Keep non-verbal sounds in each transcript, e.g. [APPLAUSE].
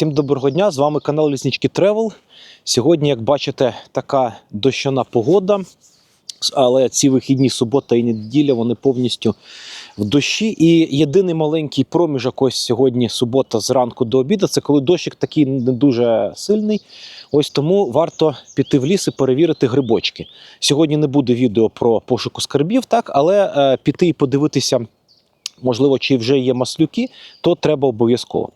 Всім доброго дня! З вами канал Ліснички Тревел. Сьогодні, як бачите, така дощана погода. Але ці вихідні субота і неділя вони повністю в дощі. І єдиний маленький проміжок ось сьогодні субота зранку до обіду. Це коли дощик такий не дуже сильний. Ось тому варто піти в ліс і перевірити грибочки. Сьогодні не буде відео про пошуку скарбів, так, але е, піти і подивитися, можливо, чи вже є маслюки, то треба обов'язково.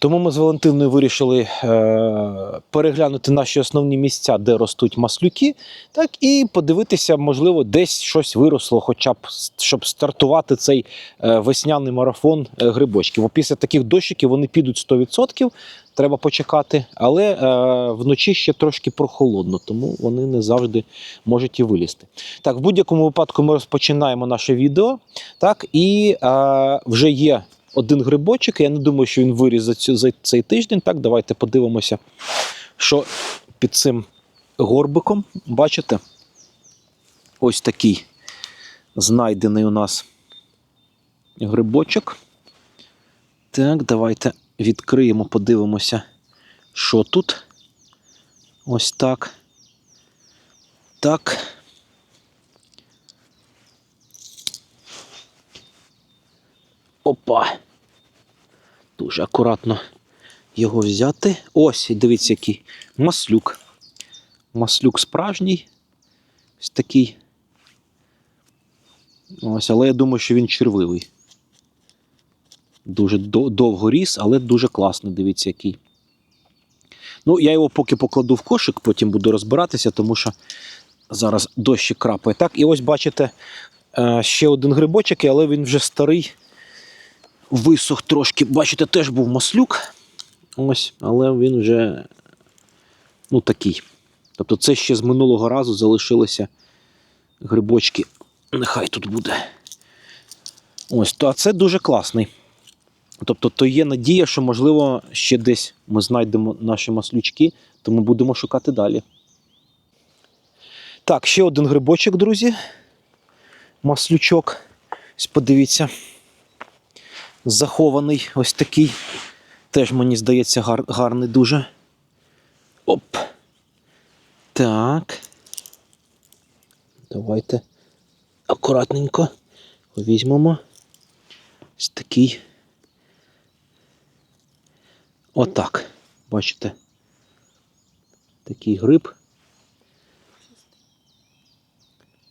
Тому ми з Валентиною вирішили е, переглянути наші основні місця, де ростуть маслюки, так і подивитися, можливо, десь щось виросло, хоча б щоб стартувати цей е, весняний марафон е, грибочків. Бо після таких дощиків вони підуть 100%, треба почекати, але е, вночі ще трошки прохолодно, тому вони не завжди можуть і вилізти. Так, в будь-якому випадку ми розпочинаємо наше відео. Так, і е, вже є один грибочок. Я не думаю, що він виріс за, цю, за цей тиждень. Так, давайте подивимося, що під цим горбиком. Бачите? Ось такий знайдений у нас грибочок. Так, давайте відкриємо, подивимося, що тут. Ось так. Так. Опа. Дуже акуратно його взяти. Ось, дивіться, який маслюк. Маслюк справжній. Ось такий. Ось, але я думаю, що він червивий. Дуже довго ріс, але дуже класно. Дивіться, який. Ну, я його поки покладу в кошик, потім буду розбиратися, тому що зараз дощі крапає. Так, і ось бачите е, ще один грибочок, але він вже старий висох трошки. Бачите, теж був маслюк. Ось, але він вже ну, такий. Тобто, це ще з минулого разу залишилися грибочки. Нехай тут буде. Ось, то, а це дуже класний. Тобто, то є надія, що, можливо, ще десь ми знайдемо наші маслючки, тому будемо шукати далі. Так, ще один грибочок, друзі. Маслючок. Ось подивіться захований ось такий. Теж, мені здається, гар, гарний дуже. Оп. Так. Давайте акуратненько візьмемо. Ось такий. Отак. Бачите? Такий гриб.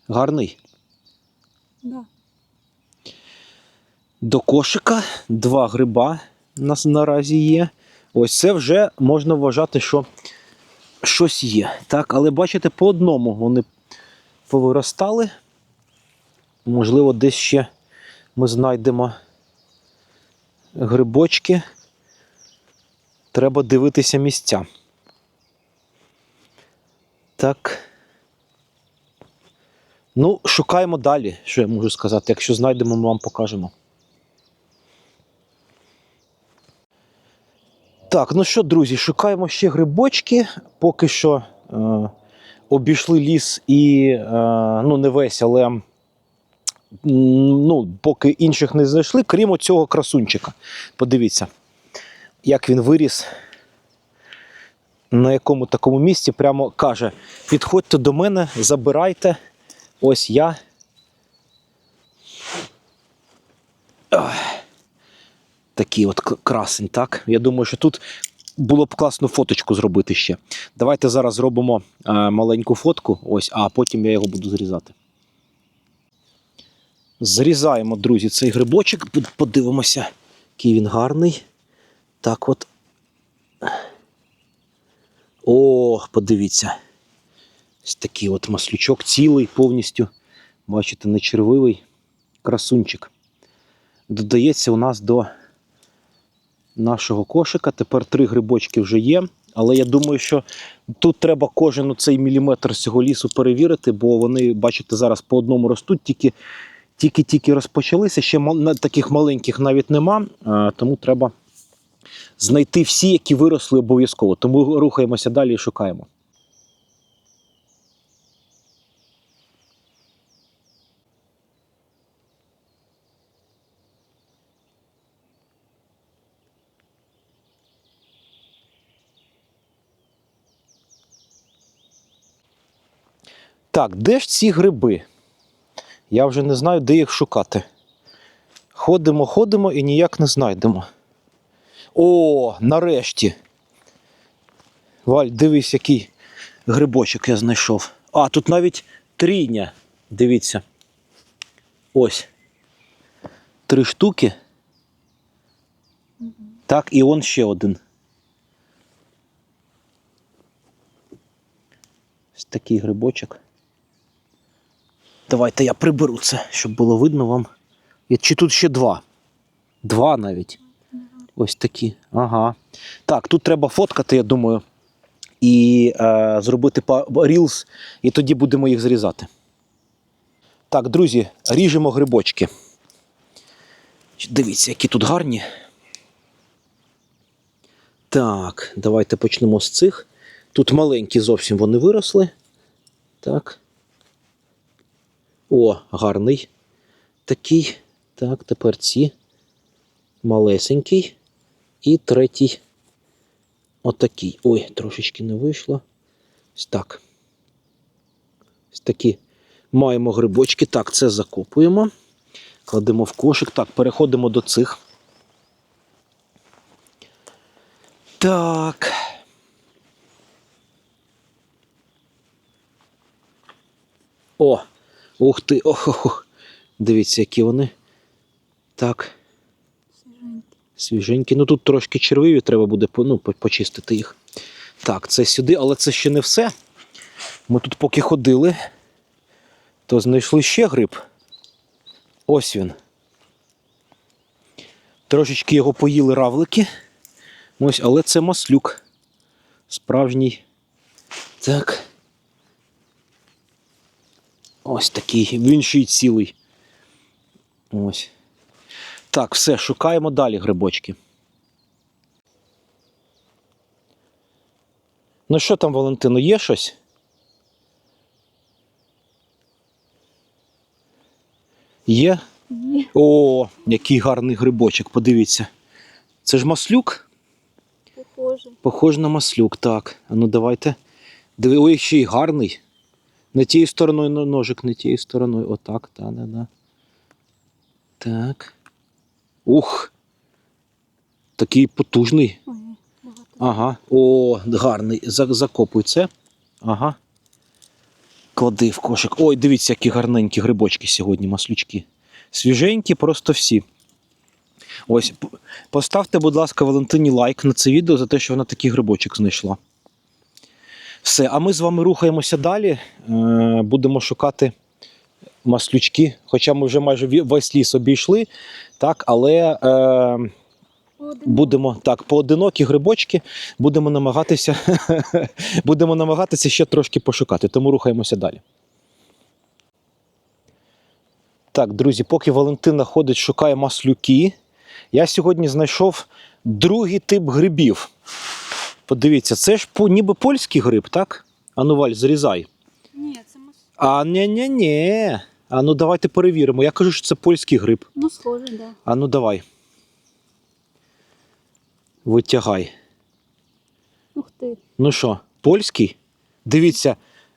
Гарний. Да. До кошика два гриба у нас наразі є. Ось це вже можна вважати, що щось є. Так, але бачите, по одному вони повиростали. Можливо, десь ще ми знайдемо грибочки. Треба дивитися місця. Так. Ну, шукаємо далі, що я можу сказати. Якщо знайдемо, ми вам покажемо. Так, ну що, друзі, шукаємо ще грибочки. Поки що е, обійшли ліс і е, ну, не весь, але ну, поки інших не знайшли, крім цього красунчика. Подивіться, як він виріс. На якому такому місці прямо каже: підходьте до мене, забирайте. Ось я. Ох. Такий от красень, так? Я думаю, що тут було б класно фоточку зробити ще. Давайте зараз зробимо е, маленьку фотку, ось, а потім я його буду зрізати. Зрізаємо, друзі, цей грибочок, подивимося, який він гарний. Так от. Ох, подивіться. Ось такий от маслючок цілий повністю. Бачите, не червивий красунчик. Додається у нас до нашого кошика. Тепер три грибочки вже є. Але я думаю, що тут треба кожен цей міліметр цього лісу перевірити, бо вони, бачите, зараз по одному ростуть, тільки тільки-тільки розпочалися. Ще таких маленьких навіть нема, тому треба знайти всі, які виросли обов'язково. Тому рухаємося далі і шукаємо. Так, де ж ці гриби? Я вже не знаю, де їх шукати. Ходимо, ходимо і ніяк не знайдемо. О, нарешті. Валь, дивись, який грибочок я знайшов. А, тут навіть трійня. Дивіться. Ось. Три штуки. Так, і он ще один. Ось такий грибочок. Давайте я приберу це, щоб було видно вам. Чи тут ще два? Два навіть. Ось такі. Ага. Так, тут треба фоткати, я думаю, і е, зробити рілс, і тоді будемо їх зрізати. Так, друзі, ріжемо грибочки. Дивіться, які тут гарні. Так, давайте почнемо з цих. Тут маленькі зовсім вони виросли. Так. О, гарний. Такий. Так, тепер ці. Малесенький. І третій. Отакий. Ой, трошечки не вийшло. Ось так. Ось такі маємо грибочки. Так, це закопуємо. Кладемо в кошик. Так, переходимо до цих. Так. О! Ух ти! Ох, ох, ох. Дивіться, які вони. Так, свіженькі. Ну тут трошки червиві, треба буде ну, почистити їх. Так, це сюди, але це ще не все. Ми тут поки ходили, то знайшли ще гриб. Ось він. Трошечки його поїли равлики. Ось, але це маслюк. Справжній. Так. Ось такий. Він ще й цілий. Ось. Так, все, шукаємо далі грибочки. Ну що там, Валентино, є щось? Є? Ні, О, який гарний грибочок, подивіться. Це ж маслюк? похоже. Похож на маслюк, так. А ну давайте. Диви, ой, ще й гарний. Не тією стороною ножик, не тією стороною. Отак, та, да, да. Так. Ух. Такий потужний. Ага. О, гарний. Закопуй це. Ага. Клади в кошик. Ой, дивіться, які гарненькі грибочки сьогодні, маслючки. Свіженькі, просто всі. Ось, поставте, будь ласка, Валентині лайк на це відео за те, що вона такий грибочок знайшла. Все, а ми з вами рухаємося далі. Е, будемо шукати маслючки. Хоча ми вже майже весь ліс обійшли, так, але е, будемо так, поодинокі грибочки, будемо намагатися, [LAUGHS] будемо намагатися ще трошки пошукати, тому рухаємося далі. Так, друзі, поки Валентина ходить, шукає маслюки, я сьогодні знайшов другий тип грибів. Подивіться, це ж по, ніби польський гриб, так? Ану, Валь, зрізай. Ні, це мас... А ні ні ні А ну давайте перевіримо. Я кажу, що це польський гриб. Ну, схоже, да. А ну давай. Витягай. Ух ти. Ну що, польський? Дивіться,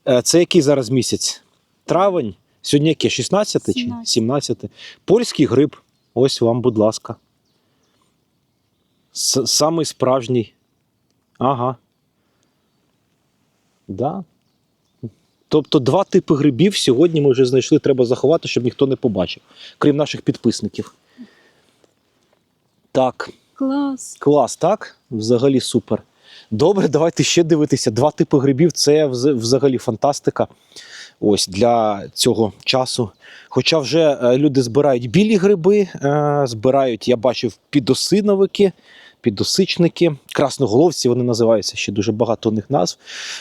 е, це який зараз місяць? Травень? Сьогодні яке? 16 чи 17. 17? Польський гриб. Ось вам, будь ласка. С- Самий справжній. Ага. Да. Тобто два типи грибів сьогодні ми вже знайшли, треба заховати, щоб ніхто не побачив, крім наших підписників. Так, Клас. Клас, так? Взагалі супер. Добре, давайте ще дивитися. Два типи грибів це взагалі фантастика. Ось для цього часу. Хоча вже е, люди збирають білі гриби, е, збирають, я бачив, підосиновики, підосичники, красноголовці вони називаються, ще дуже багато у них назв.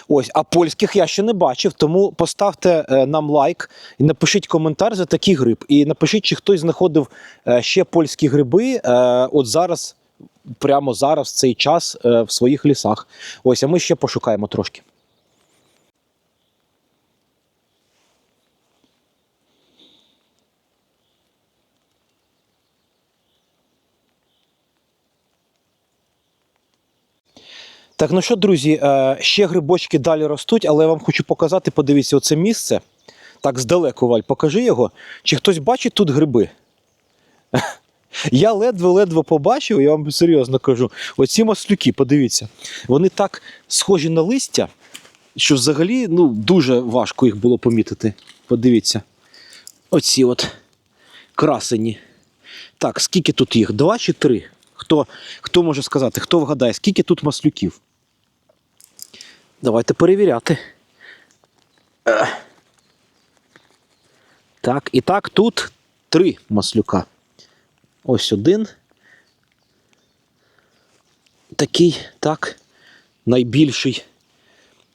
Ось, а польських я ще не бачив, тому поставте е, нам лайк і напишіть коментар за такий гриб. І напишіть, чи хтось знаходив е, ще польські гриби. е, От зараз прямо зараз, в цей час, в своїх лісах. Ось, а ми ще пошукаємо трошки. Так, ну що, друзі, е, ще грибочки далі ростуть, але я вам хочу показати, подивіться, оце місце. Так, здалеку, Валь, покажи його. Чи хтось бачить тут гриби? [LAUGHS] Я ледве-ледве побачив, я вам серйозно кажу. Оці маслюки, подивіться, вони так схожі на листя, що взагалі ну, дуже важко їх було помітити. Подивіться. Оці от красені. Так, скільки тут їх? Два чи три? Хто, хто може сказати, хто вгадає, скільки тут маслюків? Давайте перевіряти. Е. Так, і так, тут три маслюка. Ось один. Такий, так. Найбільший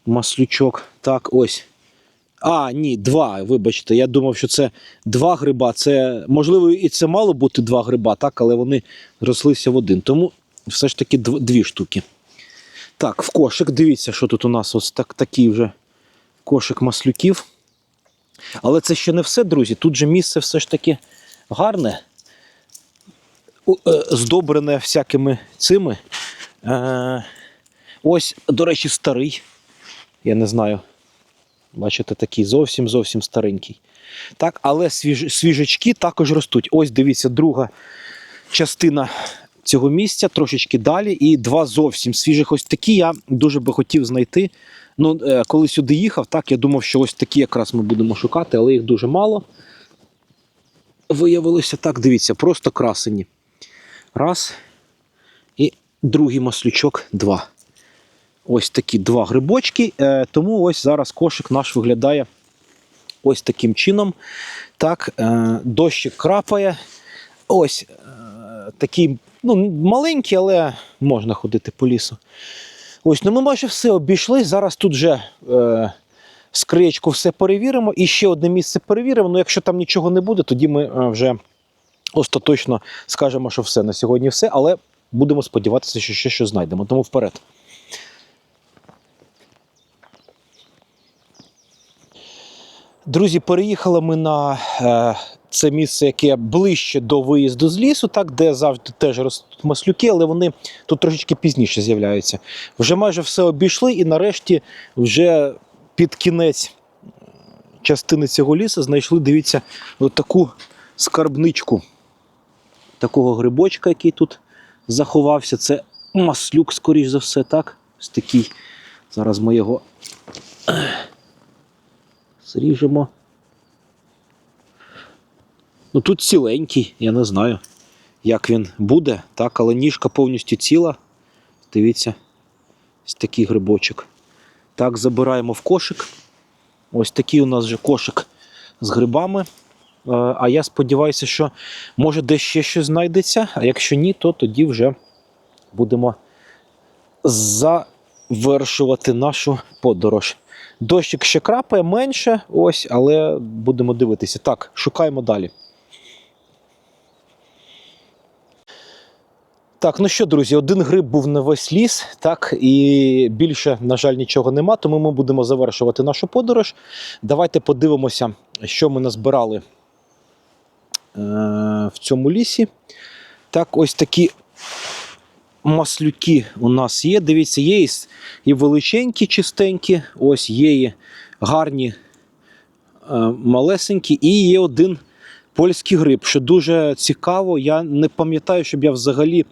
маслючок. Так, ось. А, ні, два. Вибачте, я думав, що це два гриба. Це, можливо, і це мало бути два гриба, так, але вони рослися в один. Тому все ж таки дві штуки. Так, в кошик. Дивіться, що тут у нас ось так, такий вже кошик маслюків. Але це ще не все, друзі. Тут же місце все ж таки гарне, е, здобрене всякими цими. Е, ось, до речі, старий. Я не знаю. Бачите, такий зовсім зовсім старенький. Так, але свіж, свіжачки також ростуть. Ось дивіться, друга частина цього місця, трошечки далі, і два зовсім свіжих. Ось такі я дуже би хотів знайти. Ну, е, коли сюди їхав, так я думав, що ось такі якраз ми будемо шукати, але їх дуже мало. Виявилося так, дивіться, просто красені. Раз. І другий маслючок два. Ось такі два грибочки. Е, тому ось зараз кошик наш виглядає ось таким чином. Так, е, дощик крапає. Ось такий ну, маленький, але можна ходити по лісу. Ось, ну ми майже все обійшли. Зараз тут вже е, скриєчку все перевіримо. І ще одне місце перевіримо. Ну, якщо там нічого не буде, тоді ми е, вже остаточно скажемо, що все на сьогодні все. Але будемо сподіватися, що ще щось знайдемо. Тому вперед. Друзі, переїхали ми на е, це місце, яке ближче до виїзду з лісу, так, де завжди теж ростуть маслюки, але вони тут трошечки пізніше з'являються. Вже майже все обійшли, і нарешті вже під кінець частини цього лісу знайшли, дивіться, таку скарбничку такого грибочка, який тут заховався. Це маслюк, скоріш за все, так? Ось такий. Зараз ми його зріжемо. Ну тут ціленький, я не знаю, як він буде, так, але ніжка повністю ціла. Дивіться, ось такий грибочок. Так, забираємо в кошик. Ось такий у нас вже кошик з грибами. Е, А я сподіваюся, що може десь ще щось знайдеться, а якщо ні, то тоді вже будемо завершувати нашу подорож. Дощик ще крапає менше, ось, але будемо дивитися. Так, шукаємо далі. Так, ну що, друзі, один гриб був на весь ліс, так, і більше, на жаль, нічого нема, тому ми будемо завершувати нашу подорож. Давайте подивимося, що ми назбирали е- в цьому лісі. Так, ось такі маслюки у нас є. Дивіться, є і величенькі, чистенькі, ось є і гарні е, малесенькі, і є один польський гриб, що дуже цікаво. Я не пам'ятаю, щоб я взагалі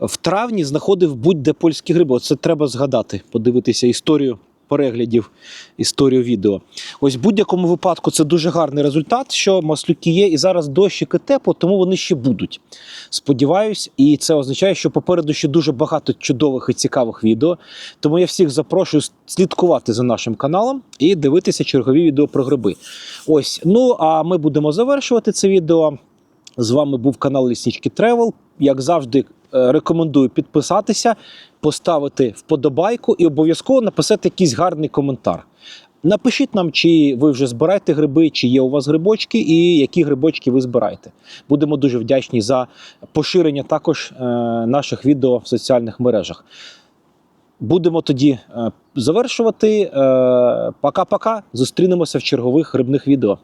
в травні знаходив будь-де польські гриби. Оце треба згадати, подивитися історію переглядів, історію відео. Ось в будь-якому випадку це дуже гарний результат, що маслюки є, і зараз дощик і тепло, тому вони ще будуть. Сподіваюсь, і це означає, що попереду ще дуже багато чудових і цікавих відео. Тому я всіх запрошую слідкувати за нашим каналом і дивитися чергові відео про гриби. Ось, ну а ми будемо завершувати це відео. З вами був канал Ліснички Тревел. Як завжди, рекомендую підписатися, поставити вподобайку і обов'язково написати якийсь гарний коментар. Напишіть нам, чи ви вже збираєте гриби, чи є у вас грибочки, і які грибочки ви збираєте. Будемо дуже вдячні за поширення також е, наших відео в соціальних мережах. Будемо тоді е, завершувати. Е, Пока-пока. Зустрінемося в чергових грибних відео.